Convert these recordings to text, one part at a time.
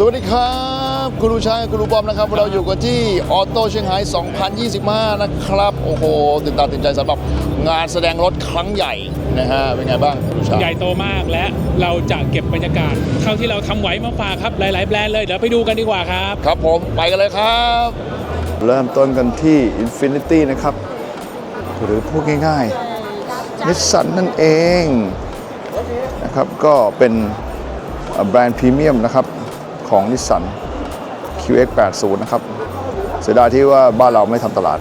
สวัสดีครับคุณลูกชายคุณลูกบอมนะครับ เราอยู่กันที่ออโต้เชียงไฮ้2025 นะครับ โอ้โหตื่นตาตื่นใจสำหรับงานแสดงรถครั้งใหญ่นะฮะเป็นไงบ้างคุณลูกชายใหญ่โตมากและเราจะเก็บบรรยากาศเท่าที่เราทำไหวมาฝากครับหลาย ๆ แบรนด์เลยเดี๋ยวไปดูกันดีกว่าครับ ครับผมไปกันเลยครับ เริ่มต้นกันที่ Infinity นะครับ หรือพูดง่ายๆนิสสันนั่นเองนะครับก็เป็นแบรนด์พรีเมียมนะครับ ของนิสสัน QX80 นะครับ เสียดายที่ว่าบ้านเราไม่ทำตลาด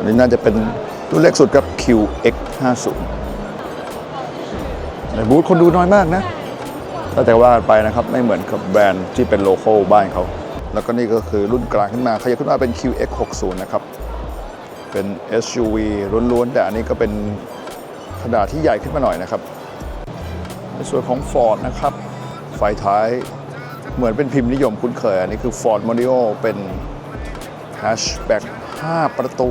นนี้น่าจะเป็นรุ่นเล็กสุดครับ QX50 ในบูธคนดูน้อยมากนะแต่ว่าไปนะครับไม่เหมือนกับแบรนด์ที่เป็นโลโก้บ้านเขา แล้วก็นี่ก็คือรุ่นกลางขึ้นมาขยับขึ้นมาเป็น QX60 นะครับ เป็น SUV ล้วนๆ แต่อันนี้ก็เป็นขนาดที่ใหญ่ขึ้นมาหน่อยนะครับในส่วนของ Ford นะครับ ไฟท้าย เหมือนเป็นพิมพ์นิยมคุ้นเคย อันนี้คือ Ford Mondeo เป็น Hatchback 5 ประตู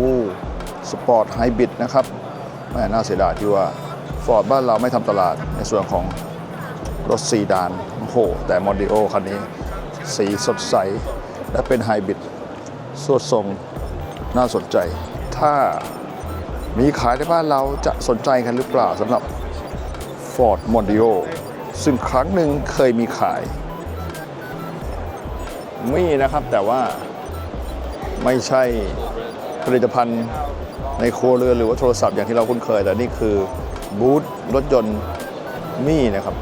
Sport Hybrid นะครับแม่น่าเสียดายที่ว่า Ford บ้านเราไม่ทำตลาดในส่วนของรถซีดานโอ้โห แต่มอดิโอคันนี้ สีสดใส และเป็นไฮบริดสวดทรงน่าสนใจ ถ้ามีขายในบ้านเราจะสนใจกันหรือเปล่าสำหรับ Ford Mondeo ซึ่งครั้งหนึ่งเคยมีขาย มีนะครับแต่ว่าไม่ใช่ผลิตภัณฑ์ในครัวเรือนหรือว่าโทรศัพท์อย่างที่เราคุ้นเคย แต่นี่คือบูธรถยนต์มี่นะครับ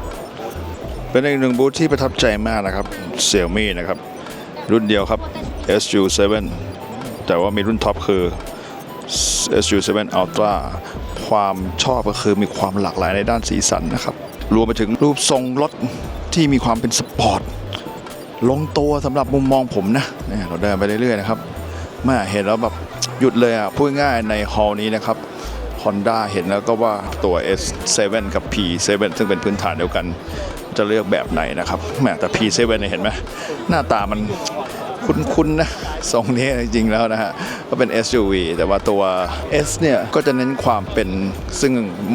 เป็นอีกหนึ่งบูธที่ประทับใจมากนะครับ Xiaomi นะครับ รุ่นเดียวครับ SU7 แต่ว่ามีรุ่นท็อปคือ SU7 Ultra ความชอบก็คือมีความหลากหลายในด้านสีสันนะครับ รวมไปถึงรูปทรงรถที่มีความเป็นสปอร์ตลงตัวสำหรับมุมมองผมนะเนี่ยเราเดินไปเรื่อยๆนะครับแม่เห็นแล้วแบบหยุดเลยอะพูดง่ายในฮอลนี้นะครับ Honda เห็นแล้วก็ว่าตัว S7 กับ P7 ซึ่งเป็นพื้นฐานเดียวกัน จะเลือกแบบไหนนะครับแหม่แต่ P7 เนี่ยเห็นไหมหน้าตามัน คุ้นๆนะทรงนี้จริงๆแล้วนะฮะก็เป็น SUV แต่ว่าตัว S เนี่ยก็จะเน้นความเป็นซึ่ง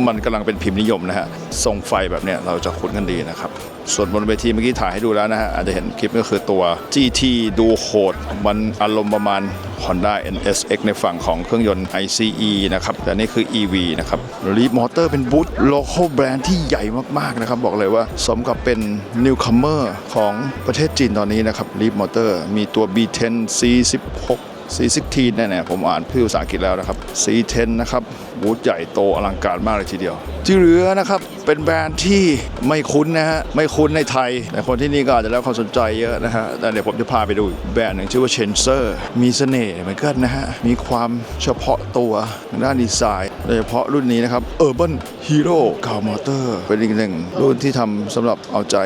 มันกำลังเป็นพิมพ์นิยมนะฮะทรงไฟแบบเนี้ยเราจะคุ้นกันดีนะครับ ส่วนบนเวทีเมื่อกี้ถ่ายให้ดูแล้วนะฮะอาจจะเห็นคลิปก็คือตัว GT ดูโหด มันอารมณ์ประมาณ Honda NSX ในฝั่งของเครื่องยนต์ ICE นะครับแต่นี่คือ EV นะครับ Leap Motor เป็นบูธโล c a l แบรนด์ที่ใหญ่มาก ๆ นะครับ บอกเลยว่าสมกับเป็น newcomer ของประเทศจีนตอนนี้นะครับ Leap Motor มีตัว B10 C16 C16 แน่ๆผมอ่านชื่อภาษาอังกฤษแล้วนะครับ C10 นะครับบูธใหญ่โตอลังการมากเลยทีเดียว ที่เหลือนะครับเป็นแบรนด์ที่ไม่คุ้นนะฮะไม่คุ้นในไทย แต่คนที่นี่ก็อาจจะได้ความสนใจเยอะนะฮะแต่เดี๋ยวผมจะพาไปดูแบรนด์หนึ่งชื่อว่าเชนเซอร์มีเสน่ห์เหมือนกันนะฮะมีความเฉพาะตัวทางด้านดีไซน์โดยเฉพาะรุ่นนี้นะครับ Urban Hero c a r Motor เป็นอีกหนึ่งรุ่นที่ทำสำหรับเอาใจ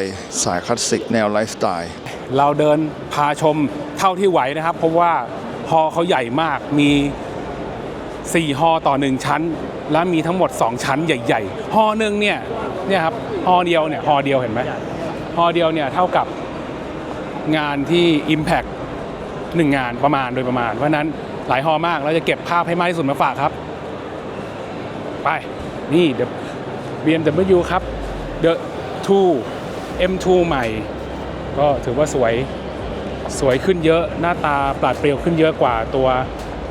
สายคลาสสิกแนวไลฟ์สไตล์เราเดินพาชมเท่าที่ไหวนะครับเพราะว่า ฮอเขาใหญ่มากมี 4 ฮอต่อ 1 ชั้น และมีทั้งหมด 2 ชั้นใหญ่ ๆ ฮอหนึ่งเนี่ยเนี่ยครับฮอเดียวเนี่ยฮอเดียวเห็นไหมฮอเดียวเนี่ยเท่ากับงานที่ Impact หนึ่งานประมาณโดยประมาณ เพราะฉะนั้นหลายฮอมากเราจะเก็บภาพให้มากที่สุดมาฝากครับ ไป นี่เดี๋ยว BMW ครับ The 2 M2 ใหม่ ก็ถือว่าสวย สวยขึ้นเยอะหน้าตาปราดเปรียวขึ้นเยอะกว่าตัว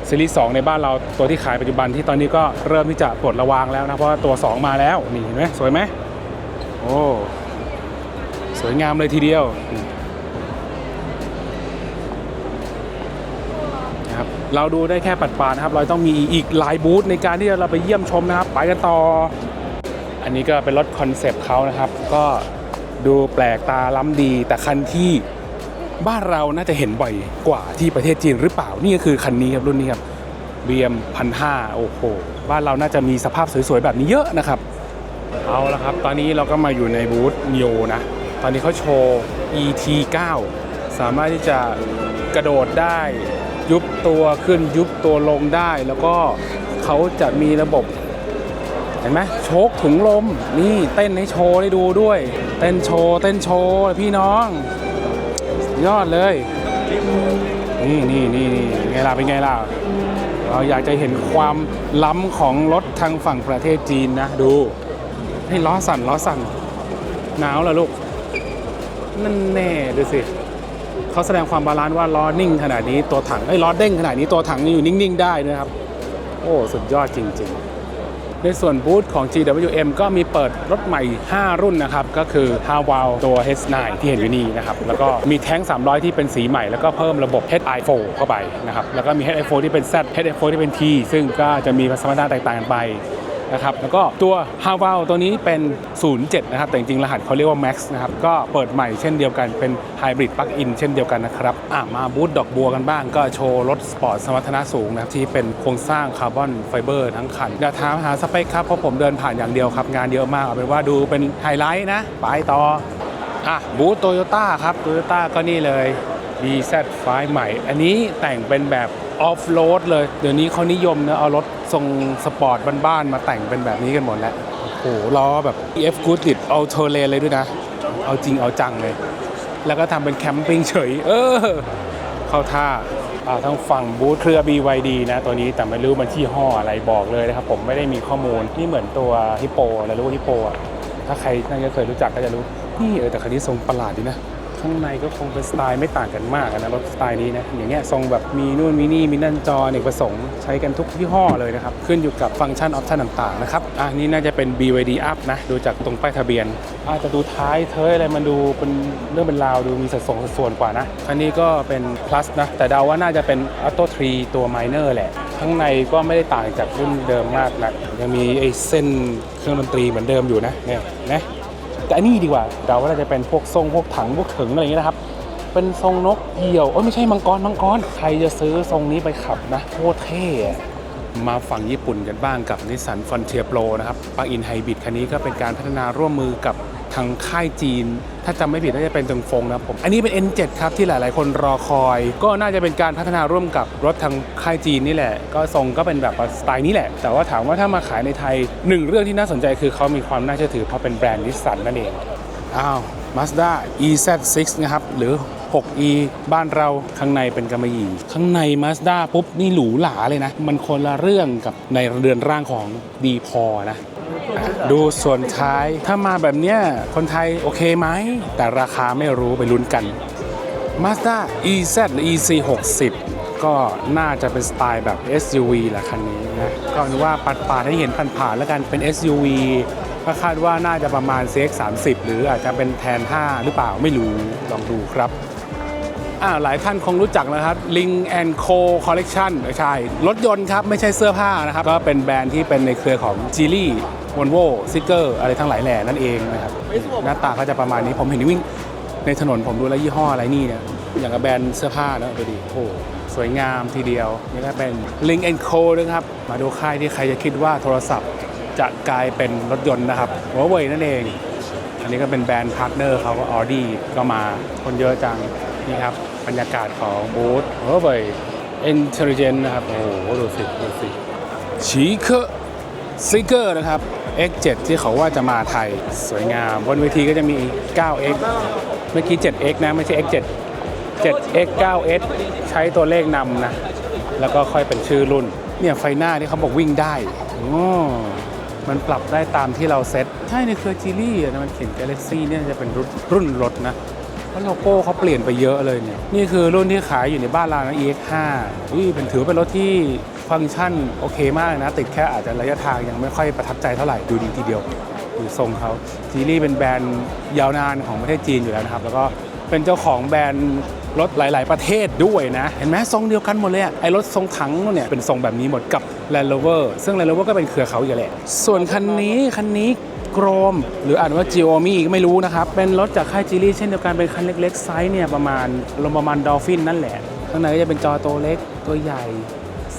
ซีรีส์2ในบ้านเราตัวที่ขายปัจจุบันที่ตอนนี้ก็เริ่มที่จะปลดระวางแล้วนะเพราะว่าตัว 2 มาแล้วนี่เห็นไหมสวยไหมโอ้สวยงามเลยทีเดียวนะครับเราดูได้แค่ปัดปานะครับ เราต้องมีอีกหลายบูธในการที่เราไปเยี่ยมชมนะครับ ไปกันต่อ อันนี้ก็เป็นรถคอนเซปต์เขานะครับ ก็ดูแปลกตาล้ำดีแต่คันที่ บ้านเราน่าจะเห็นบ่อยกว่าที่ประเทศจีนหรือเปล่า นี่ก็คือคันนี้ครับรุ่นนี้ครับ BM พันห้าโอ้โห บ้านเราน่าจะมีสภาพสวยๆ แบบนี้เยอะนะครับ เอาละครับ ตอนนี้เราก็มาอยู่ในบูธ n ิโอนะ ตอนนี้เขาโชว์ ET 9 สามารถที่จะกระโดดได้ ยุบตัวขึ้นยุบตัวลงได้ แล้วก็เขาจะมีระบบเห็นไหมโชคถุงลม นี่เต้นให้โชว์ได้ดูด้วย เต้นโชว์เต้นโชว์พี่น้อง ยอดเลย นี่นี่นี่นี่ไงล่ะเป็นไงล่ะเราอยากจะเห็นความล้ำของรถทางฝั่งประเทศจีนนะ ดูให้ล้อสั่นล้อสั่นหนาวเหรอลูก นั่นแน่ดูสิเขาแสดงความบาลานซ์ว่าล้อนิ่งขนาดนี้ตัวถังไอ้ล้อเด้งขนาดนี้ตัวถังยังอยู่นิ่ง ๆ ได้นะครับ โอ้ สุดยอดจริง ๆ ในส่วนบูธของ GWM ก็มีเปิดรถใหม่ 5 รุ่นนะครับ ก็คือ h a w a วตัว H9 ที่เห็นอยู่นี่นะครับ แล้วก็มีแท้ง 300 ที่เป็นสีใหม่ แล้วก็เพิ่มระบบ HI4 เข้าไปนะครับ แล้วก็มี HI4 ที่เป็น Z HI4 ที่เป็น T ซึ่งก็จะมีสมรรถนะแตกต่างกันไป นะครับแล้วก็ตัว h a w a l ตัวนี้เป็น 07 นะครับ แต่จริงๆ รหัสเขาเรียกว่า Max นะครับ ก็เปิดใหม่เช่นเดียวกันเป็น Hybrid Plug-in เช่นเดียวกันนะครับอะมาบูธดอกบัวกันบ้าง ก็โชว์รถสปอร์ตสมรรถนะสูงนะครับที่เป็นโครงสร้างคาร์บอนไฟเบอร์ทั้งคันอย่าถามหาสเปคครับ เพราะผมเดินผ่านอย่างเดียวครับ งานเยอะมากเอาเป็นว่าดูเป็นไฮไลท์นะ ไปต่ออะบูธโตโยต้าครับโตโยต้าก็นี่เลย BZ5 ใหม่ อันนี้แต่งเป็นแบบออฟโรดเลย เดี๋ยวนี้เขานิยมนะเอารถ ทรงสปอร์ตบ้านๆมาแต่งเป็นแบบนี้กันหมดแล้ว โอ้โหล้อแบบ EF Good ติดเอาเทอร์เลเลยด้วยนะ เอาจริงเอาจังเลย แล้วก็ทำเป็นแคมปิ้งเฉย เออ เข้าท่าอ่าทั้งฝั่งบูธเครือ BYD นะตัวนี้แต่ไม่รู้มันที่ห้ออะไรบอกเลยนะครับ ผมไม่ได้มีข้อมูล นี่เหมือนตัวฮิปโปนะรู้ว่าฮิปโปอะถ้าใครน่าจะเคยรู้จักก็จะรู้ นี่เออแต่คันนี้ทรงประหลาดดีนะ ข้างในก็คงเป็นสไตล์ไม่ต่างกันมากนะรถสไตล์นี้นะอย่างเงี้ยทรงแบบมีนู่นมีนี่มีนั่นจอเนกประสงค์ใช้กันทุกยี่ห้อเลยนะครับ ขึ้นอยู่กับฟังก์ชันออปชันต่างๆนะครับอะนี่น่าจะเป็น BYD up นะ ดูจากตรงป้ายทะเบียนอาจจะดูท้ายเทยอะไรมันดูเป็นเรื่องเป็นราวดูมีสัดส่วนสัดส่วนกว่านะอันนี้ก็เป็น plus นะแต่เดาว่าน่าจะเป็น auto 3ตัว minor แหละข้างในก็ไม่ได้ต่างจากรุ่นเดิมมากนักยังมีไอ้เส้นเครื่องดนตรีเหมือนเดิมอยู่นะเนี่ยนะ แต่อันนี้ดีกว่าเดาว่าน่าจะเป็นพวกทรงพวกถังพวกถึงอะไรอย่างเงี้ยนะครับ เป็นทรงนกเหยี่ยวโอ้ยไม่ใช่มังกรมังกรใครจะซื้อทรงนี้ไปขับนะโคตรเท่มาฝั่งญี่ปุ่นกันบ้างกับนิสสันฟ r นเทียโปรนะครับป l กอินไฮบริดคันนี้ก็เป็นการพัฒนาร่วมมือกับ ทางค่ายจีน ถ้าจำไม่ผิดน่าจะเป็นตรงฟงนะครับผม อันนี้เป็น N7 ครับที่หลายๆ คนรอคอย ก็น่าจะเป็นการพัฒนาร่วมกับรถทางค่ายจีนนี่แหละ ก็ทรงก็เป็นแบบสไตล์นี้แหละ แต่ว่าถามว่าถ้ามาขายในไทยหนึ่งเรื่องที่น่าสนใจคือเขามีความน่าเชื่อถือเพราะเป็นแบรนด์นิสสันนั่นเอง อ้าว Mazda EZ6 นะครับ หรือ 6e บ้านเราข้างในเป็นกำมะหยี่ข้างใน Mazda ปุ๊บนี่หรูหราเลยนะ มันคนละเรื่องกับในเรือนร่างของดีพอนะอะ ดูส่วนท้ายถ้ามาแบบเนี้ยคนไทยโอเคไหม แต่ราคาไม่รู้ไปลุ้นกัน Mazda EZ หรือ EC 60ก็น่าจะเป็นสไตล์แบบ SUV แหละคันนี้นะ ก็นึกว่าปัดปาดให้เห็นผ่านๆแล้วกันเป็น SUV ก็คาดว่าน่าจะประมาณ CX 30 หรืออาจจะเป็นแทน 5 หรือเปล่าไม่รู้ลองดูครับอ่าหลายท่านคงรู้จักนะครับ Ling and Co Collection ใช่ รถยนต์ครับ ไม่ใช่เสื้อผ้านะครับ ก็เป็นแบรนด์ที่เป็นในเครือของ g ี l ่ v o l v o s i g e r อะไรทั้งหลายแหล่นั่นเองนะครับหน้าตาก็จะประมาณนี้ผมเห็นวิ่งในถนนผมดูแล้วยี่ห้ออะไรนี่เนี่ยอย่างกับแบรนด์เสื้อผ้านะไปดิโอ้โหสวยงามทีเดียวนี่ก็เป็น Link Co นะครับ มาดูค่ายที่ใครจะคิดว่าโทรศัพท์จะกลายเป็นรถยนต์นะครับ Huawei นั่นเอง อันนี้ก็เป็นแบรนด์พาร์ทเนอร์เขาก็ออดี้ก็มาคนเยอะจังนี่ครับบรรยากาศของบูธ Huawei Intelligent นะครับ โอ้โหดูสิดูสิชีเคซิเกอร์นะครับ X7 ที่เขาว่าจะมาไทยสวยงาม บนเวทีก็จะมี 9X เมื่อกี้ 7X นะ ไม่ใช่ X7 7X 9S ใช้ตัวเลขนำนะ แล้วก็ค่อยเป็นชื่อรุ่น เนี่ยไฟหน้าที่เขาบอกวิ่งได้อ๋อมันปรับได้ตามที่เราเซ็ตใช่ในเครือจีรี่นะมันเขียน Galaxy เนี่ยจะเป็นรุ่นรุ่นรถนะเพราะโลโก้เขาเปลี่ยนไปเยอะเลยเนี่ยนี่คือรุ่นที่ขายอยู่ในบ้านเรานะ EX5 อุ้ยเป็นถือเป็นรถที่ ฟังก์ชันโอเคมากนะ ติดแค่อาจจะระยะทางยังไม่ค่อยประทับใจเท่าไหร่ดูดีทีเดียวดูทรงเขาจีรี่เป็นแบรนด์ยาวนานของประเทศจีนอยู่แล้วนะครับ แล้วก็เป็นเจ้าของแบรนด์รถหลาย ๆ ประเทศด้วยนะ เห็นไหมทรงเดียวกันหมดเลยไอ้รถทรงถังเนี่ยเป็นทรงแบบนี้หมดกับ Land Rover ซึ่ง Land Rover ก็เป็นเครือเขาอยู่แหละ ส่วนคันนี้คันนี้โกรม หรืออ่านว่า g ิโอมีก็ไม่รู้นะครับ เป็นรถจากค่ายจีรี่เช่นเดียวกันเป็นคันเล็ก ๆ ไซส์เนี่ยประมาณลมประมาณดอลฟินนั่นแหละ ข้างในก็จะเป็นจอตัวเล็กตัวใหญ่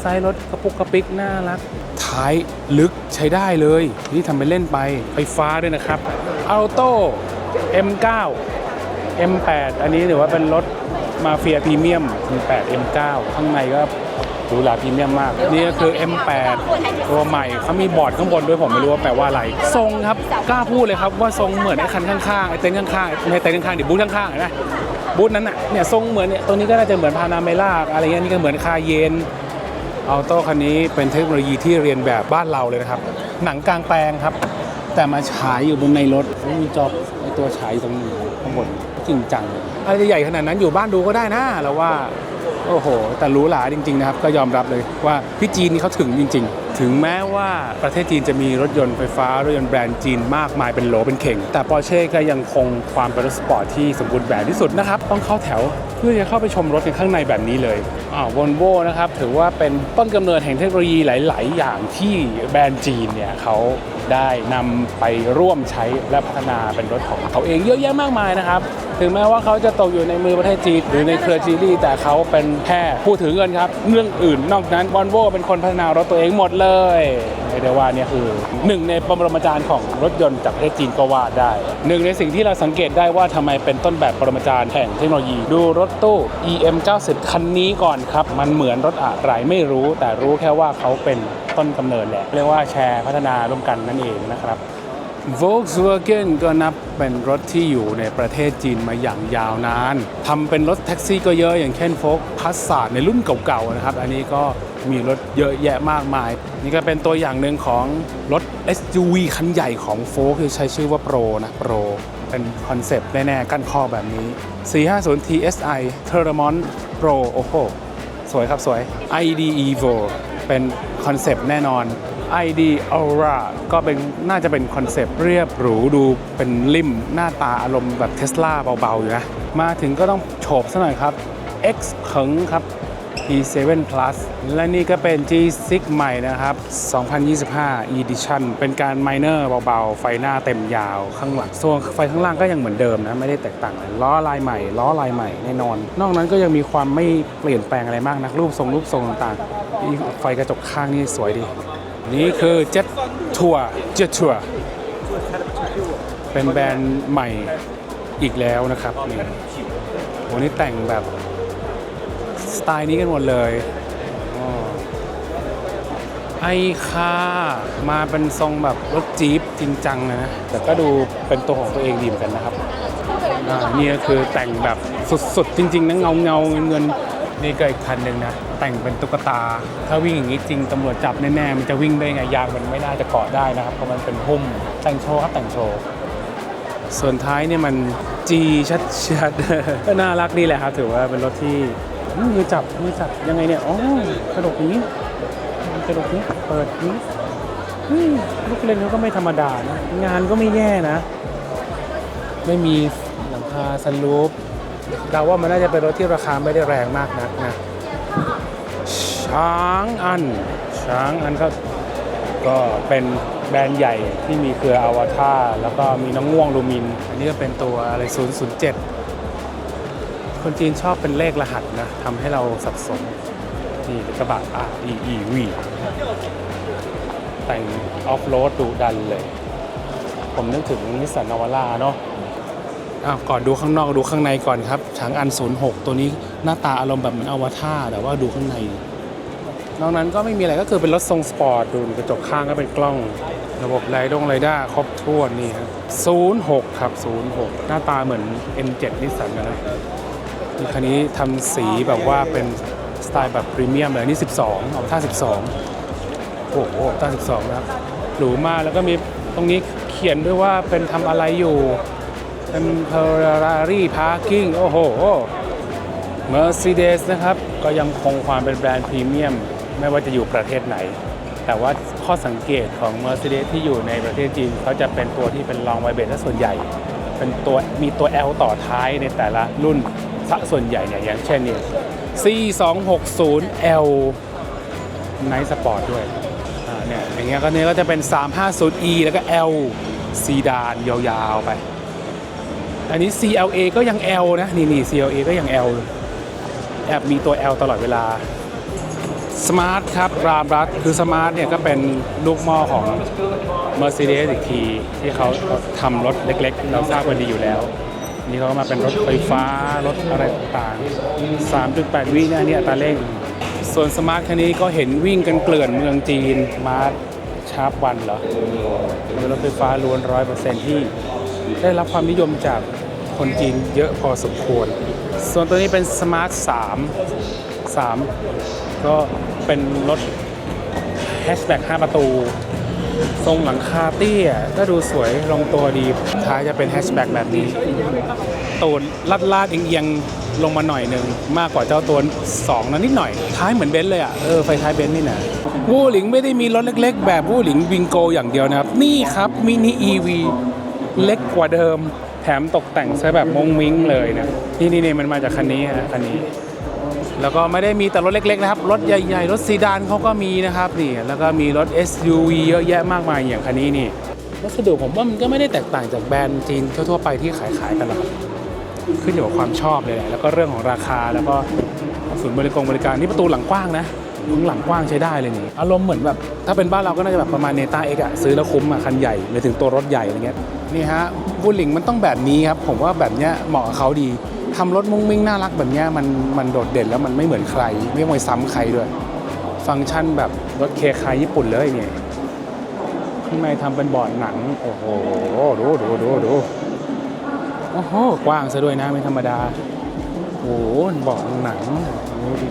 ไซส์รถกระปุกกระปิกน่ารัก ท้ายลึกใช้ได้เลย นี่ทำเป็นเล่นไปไฟฟ้าด้วยนะครับอัลโต้ M9 M8 อันนี้ถือว่าเป็นรถมาเฟียพรีเมียม M8 M9 ข้างในก็หรูหราพรีเมียมมาก นี่ก็คือ M8 ตัวใหม่เขามีบอร์ดข้างบนด้วยผมไม่รู้ว่าแปลว่าอะไร ทรงครับกล้าพูดเลยครับว่าทรงเหมือนไอ้คันข้างๆไอ้เต็นท์ข้างๆไม่ใช่เต็นท์ข้างๆเดี๋ยวบูธข้างๆเห็นไหมบูธนั้นน่ะเนี่ยทรงเหมือนเนี่ยตัวนี้ก็น่าจะเหมือนพานาเมล่าอะไรเงี้ยนี่ก็เหมือนคาเยน ออโต้คันนี้เป็นเทคโนโลยีที่เรียนแบบบ้านเราเลยนะครับ หนังกลางแปลงครับ แต่มาฉายอยู่บนในรถมีจอไอตัวฉายตรงนี้ข้างบนจริงจังอะไรจะใหญ่ขนาดนั้นอยู่บ้านดูก็ได้นะเราว่า โอ้โห แต่รู้หลาจริง ๆ นะครับ ก็ยอมรับเลยว่าพี่จีนนี่เขาถึงจริง ๆ ถึงแม้ว่าประเทศจีนจะมีรถยนต์ไฟฟ้า รถยนต์แบรนด์จีนมากมายเป็นโหลเป็นเข่ง แต่ปอร์เช่ก็ยังคงความเป็นรถสปอร์ตที่สมบูรณ์แบบที่สุดนะครับ ต้องเข้าแถวเพื่อจะเข้าไปชมรถกันข้างในแบบนี้เลยอ่าวอลโวนะครับถือว่าเป็นต้นกำเนิดแห่งเทคโนโลยีหลาย ๆ อย่างที่แบรนด์จีนเนี่ยเขา ได้นำไปร่วมใช้และพัฒนาเป็นรถของเขาเองเยอะแยะมากมายนะครับ ถึงแม้ว่าเขาจะตกอยู่ในมือประเทศจีนหรือในเครือจีรีแต่เขาเป็นแค่ผู้ถือเงินครับ เรื่องอื่นนอกนั้นวอลโวเป็นคนพัฒนารถตัวเองหมดเลย รียกได้ว่าเนี่ยคือหนึ่งในปรมาจารย์ของรถยนต์จากประเทศจีนก็ว่าได้หนึ่งในสิ่งที่เราสังเกตได้ว่าทำไมเป็นต้นแบบปรมาจารย์แห่งเทคโนโลยี ดูรถตู้ EM 90คันนี้ก่อนครับ มันเหมือนรถอะไรไม่รู้ แต่รู้แค่ว่าเขาเป็นต้นกำเนิดแหละเรียกว่าแชร์พัฒนาร่วมกันนั่นเองนะครับ Volkswagen ก็นับเป็นรถที่อยู่ในประเทศจีนมาอย่างยาวนานทำเป็นรถแท็กซี่ก็เยอะอย่างเช่นโฟกพัสสาในรุ่นเก่าๆนะครับ อันนี้ก็มีรถเยอะแยะมากมาย นี่ก็เป็นตัวอย่างหนึ่งของรถ SUV คันใหญ่ของโฟกที่ใช้ชื่อว่า Pro นะ Pro เป็นคอนเซปต์แน่ๆ กั้นข้อแบบนี้ 450 TSI t e r m o n Pro โอ้โห สวยครับสวย ID Evo เป็นคอนเซปต์แน่นอน ID Aura ก็เป็นน่าจะเป็นคอนเซปต์เรียบหรูดูเป็นริมหน้าตาอารมณ์แบบเทสลาเบาๆอยู่นะ มาถึงก็ต้องโฉบซะหน่อยครับ X เขิงครับ P7 Plus และนี่ก็เป็น G6 ใหม่นะครับ 2025 Edition เป็นการไมเนอร์เบาๆ ไฟหน้าเต็มยาวข้างหลังส่วนไฟข้างล่างก็ยังเหมือนเดิมนะ ไม่ได้แตกต่างลยล้อลายใหม่ ล้อลายใหม่แน่นอน นอกนั้นก็ยังมีความไม่เปลี่ยนแปลงอะไรมากนะรูปทรงรูปทรงต่างๆ ไฟกระจกข้างนี่สวยดี นี่คือ Jet Tour Jet Tour เป็นแบรนด์ใหม่อีกแล้วนะครับนี่วันนี้แต่งแบบสไตล์นี้กันหมดเลยไอคามาเป็นทรงแบบรถจี๊ปจริงจังนะ แต่ก็ดูเป็นตัวของตัวเองดีเหมือนกันนะครับนี่ก็คือแต่งแบบสุดๆ จริงๆนะเงาเงาเงินๆนี่ นี่ก็อีกคันหนึ่งนะ แต่งเป็นตุ๊กตา ถ้าวิ่งอย่างนี้จริงตำรวจจับแน่ๆมันจะวิ่งได้ไงยางมันไม่น่าจะเกาะได้นะครับเพราะมันเป็นหุ้มแต่งโชว์ครับแต่งโชว์ส่วนท้ายเนี่ยมันจีชัดๆก็น่ารักนี่แหละครับถือว่าเป็นรถที่มือจับมือจับยังไงเนี่ยอ๋อกระดกนี้กระดกนี้เปิดนี้ลูกเล่นเขาก็ไม่ธรรมดานะงานก็ไม่แย่นะ ไม่มีหลังคาซันรูฟ เดาว่ามันน่าจะเป็นรถที่ราคาไม่ได้แรงมากนักนะช้างอัน ช้างอันก็ก็เป็นแบรนด์ใหญ่ที่มีเครืออวตารแล้วก็มีน้องง่วงลูมิน อันนี้ก็เป็นตัวอะไร 007 คนจีนชอบเป็นเลขรหัสนะทำให้เราสับสน นี่กระบะ R E E V แต่งออฟโรดดุดันเลย ผมนึกถึงนิสสันนาวาร่าเนาะ อ้าวก่อนดูข้างนอกดูข้างในก่อนครับช้างอัน06ตัวนี้หน้าตาอารมณ์แบบเหมือนอวตารแต่ว่าดูข้างใน นอกนั้นก็ไม่มีอะไรก็คือเป็นรถทรงสปอร์ตดูกระจกข้างก็เป็นกล้อง ระบบไลดงไรด้าครบถ้วนนี่ครับ06ครับ06หน้าตาเหมือน N7 นิสสันนะคันนี้ทำสีแบบว่าเป็นสไตล์แบบพรีเมียมเลยนี่12เอาท่า12โอ้โหท่า12นะครับหรูมากแล้วก็มีตรงนี้เขียนด้วยว่าเป็นทำอะไรอยู่ เป็น Ferrari Parking โอ้โห Mercedes นะครับ ก็ยังคงความเป็นแบรนด์พรีเมียม ไม่ว่าจะอยู่ประเทศไหน แต่ว่าข้อสังเกตของ Mercedes ที่อยู่ในประเทศจีนเขาจะเป็นตัวที่เป็นรองไวเบรซะส่วนใหญ่ เป็นตัวมีตัว L ต่อท้ายในแต่ละรุ่นซะส่วนใหญ่เนี่ยอย่างเช่นนี่ C260L Night Sport ด้วยเนี่ยอย่างเงี้ยก็เนี่ยก็จะเป็น 350E แล้วก็ L ซีดานยาวๆไป อันนี้ CLA ก็ยัง L นะนี่นี่ CLA ก็ยัง L แอบมีตัว L ตลอดเวลา Smart ครับรามรัตคือ Smart เนี่ยก็เป็นลูกหม้อของ Mercedes อีกที ที่เขาทำรถเล็กๆ เราทราบกันดีอยู่แล้ว นี่เขามาเป็นรถไฟฟ้า รถอะไรต่างๆ 3.8 วินะเนี่ยอัตราเร่ง ส่วนสมาร์ทคันนี้ก็เห็นวิ่งกันเกลื่อนเมืองจีนมาชาร์ปวันเหรอเป็นรถไฟฟ้าล้วนร้อยเปอร์เซ็นต์ที่ได้รับความนิยมจาก คนจีนเยอะพอสมควร ส่วนตัวนี้เป็นสมาร์ท3 3 ก็เป็นรถแฮชแบ็ก5ประตู ทรงหลังคาเตี้ยก็ดูสวยลงตัวดี ท้ายจะเป็นแฮชแบ็กแบบนี้ ตูดลาดลาดเอียงลงมาหน่อยหนึ่งมากกว่าเจ้าตัว2นั้นนิดหน่อย ท้ายเหมือนเบนซ์เลยอะ เออ ไฟท้ายเบนซ์นี่นะวูหลิงไม่ได้มีรถเล็กๆ แบบวูหลิงวิงโกอย่างเดียวนะครับ นี่ครับมินิ EV เล็กกว่าเดิม ถมตกแต่งซะแบบมงมิงเลยนะนี่นี่นี่มันมาจากคันนี้ฮะคันนี้ แล้วก็ไม่ได้มีแต่รถเล็กๆนะครับ รถใหญ่ๆ รถซีดานเขาก็มีนะครับนี่แล้วก็มีรถ SUV เยอะแยะมากมายอย่างคันนี้นี่วัสดุผมว่ามันก็ไม่ได้แตกต่างจากแบรนด์จีนทั่วๆไปที่ขายๆกันหรอกขึ้นอยู่กับความชอบเลยแหละแล้วก็เรื่องของราคาแล้วก็ศูนย์บริการบริการนี่ประตูหลังกว้างนะ ข้างหลังกว้างใช้ได้เลยนี่อารมณ์เหมือนแบบถ้าเป็นบ้านเราก็น่าจะแบบประมาณเนต้าเอ็กอะซื้อแล้วคุ้มอะคันใหญ่หรือถึงตัวรถใหญ่อะไรเงี้ยนี่ฮะบูลลิงมันต้องแบบนี้ครับผมว่าแบบเนี้ยเหมาะกับเขาดีทำรถมุ้งมิ้งน่ารักแบบเนี้ยมันมันโดดเด่นแล้วมันไม่เหมือนใคร ไม่มวยซ้ำใครด้วย ฟังก์ชันแบบรถเคคายญี่ปุ่นเลยเนี่ยข้างในทำเป็นบอร์ดหนังโอ้โหดูดูดูดูโอ้โหกว้างซะด้วยนะไม่ธรรมดาโอ้โหเบาะหนังดูดิ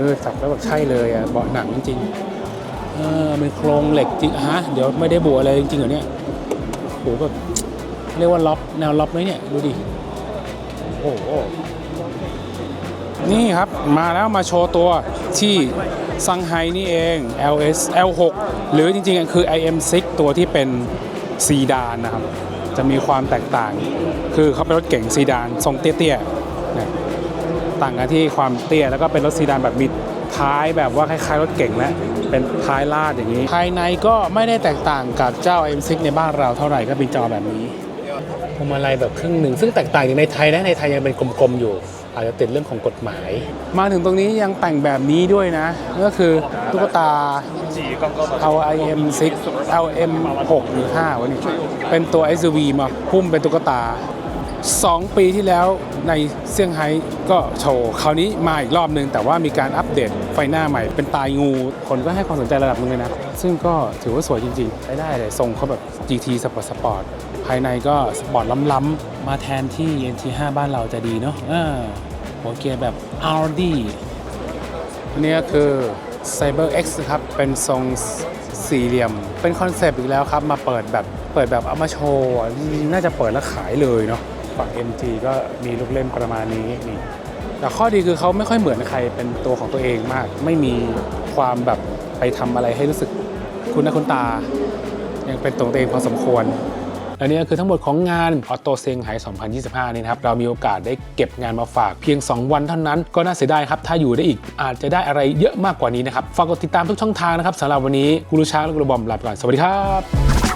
ออจับแล้วแบบใช่เลยอะเบาะหนังจริงเออเป็นโครงเหล็กจริงฮะเดี๋ยวไม่ได้บัวอะไรจริงๆเหรอเนี่ยโอ้โหแบบเรียกว่าล็อบแนวล็อบไหมเนี่ยดูดิโอ้โหนี่ครับมาแล้วมาโชว์ตัวที่ซังไฮนี่เอง LS L6 หรือจริงๆคือ IM6 ตัวที่เป็นซีดานนะครับ จะมีความแตกต่าง คือเขาเป็นรถเก๋งซีดานทรงเตี้ยๆ ต่างกันที่ความเตี้ยแล้วก็เป็นรถซีดานแบบมีท้ายแบบว่าคล้ายๆรถเก๋งและเป็นท้ายลาดอย่างนี้ ภายในก็ไม่ได้แตกต่างกับเจ้า IM6 ในบ้านเราเท่าไหร่ก็เป็นจอแบบนี้พวงมาลัยแบบครึ่งหนึ่ง ซึ่งแตกต่างจากในไทยนะในไทยยังเป็นกลมๆอยู่ อาจจะติดเรื่องของกฎหมาย มาถึงตรงนี้ยังแต่งแบบนี้ด้วยนะ ก็คือตุ๊กตา LIM6 LM6 หรือ5วะนี่เป็นตัว SUV มาพุ่มเป็นตุ๊กตา 2 ปีที่แล้วในเซี่ยงไฮ้ก็โชว์ คราวนี้มาอีกรอบนึง แต่ว่ามีการอัปเดตไฟหน้าใหม่ เป็นตายงู คนก็ให้ความสนใจระดับนึงเลยนะ ซึ่งก็ถือว่าสวยจริงๆใช้ได้เลยทรงเขาแบบ GT สปอร์ตสปอร์ตภายในก็สปอร์ตล้ำๆ มาแทนที่ NT5 บ้านเราจะดีเนาะอ่าหัวเกียร์แบบ Audi อันนี้ก็คือ Cyber X นะครับ เป็นทรงสี่เหลี่ยม เป็นคอนเซปต์อีกแล้วครับ มาเปิดแบบ เปิดแบบเอามาโชว์อ่น่าจะเปิดแล้วขายเลยเนาะ ฝั่ง MG ก็มีลูกเล่นประมาณนี้นี่แต่ข้อดีคือเขาไม่ค่อยเหมือนใครเป็นตัวของตัวเองมาก ไม่มีความแบบไปทำอะไรให้รู้สึกคุณหน้าคุณตา ยังเป็นตัวตัวเองพอสมควรและนี่ก็คือทั้งหมดของงานออโตเซงไฮ2025 นี่นะครับเรามีโอกาสได้เก็บงานมาฝากเพียง 2 วันเท่านั้นก็น่าเสียดายครับ ถ้าอยู่ได้อีกอาจจะได้อะไรเยอะมากกว่านี้นะครับ ฝากกดติดตามทุกช่องทางนะครับสำหรับวันนี้กูรูช้างและกูรูบอมลาไปก่อน สวัสดีครับ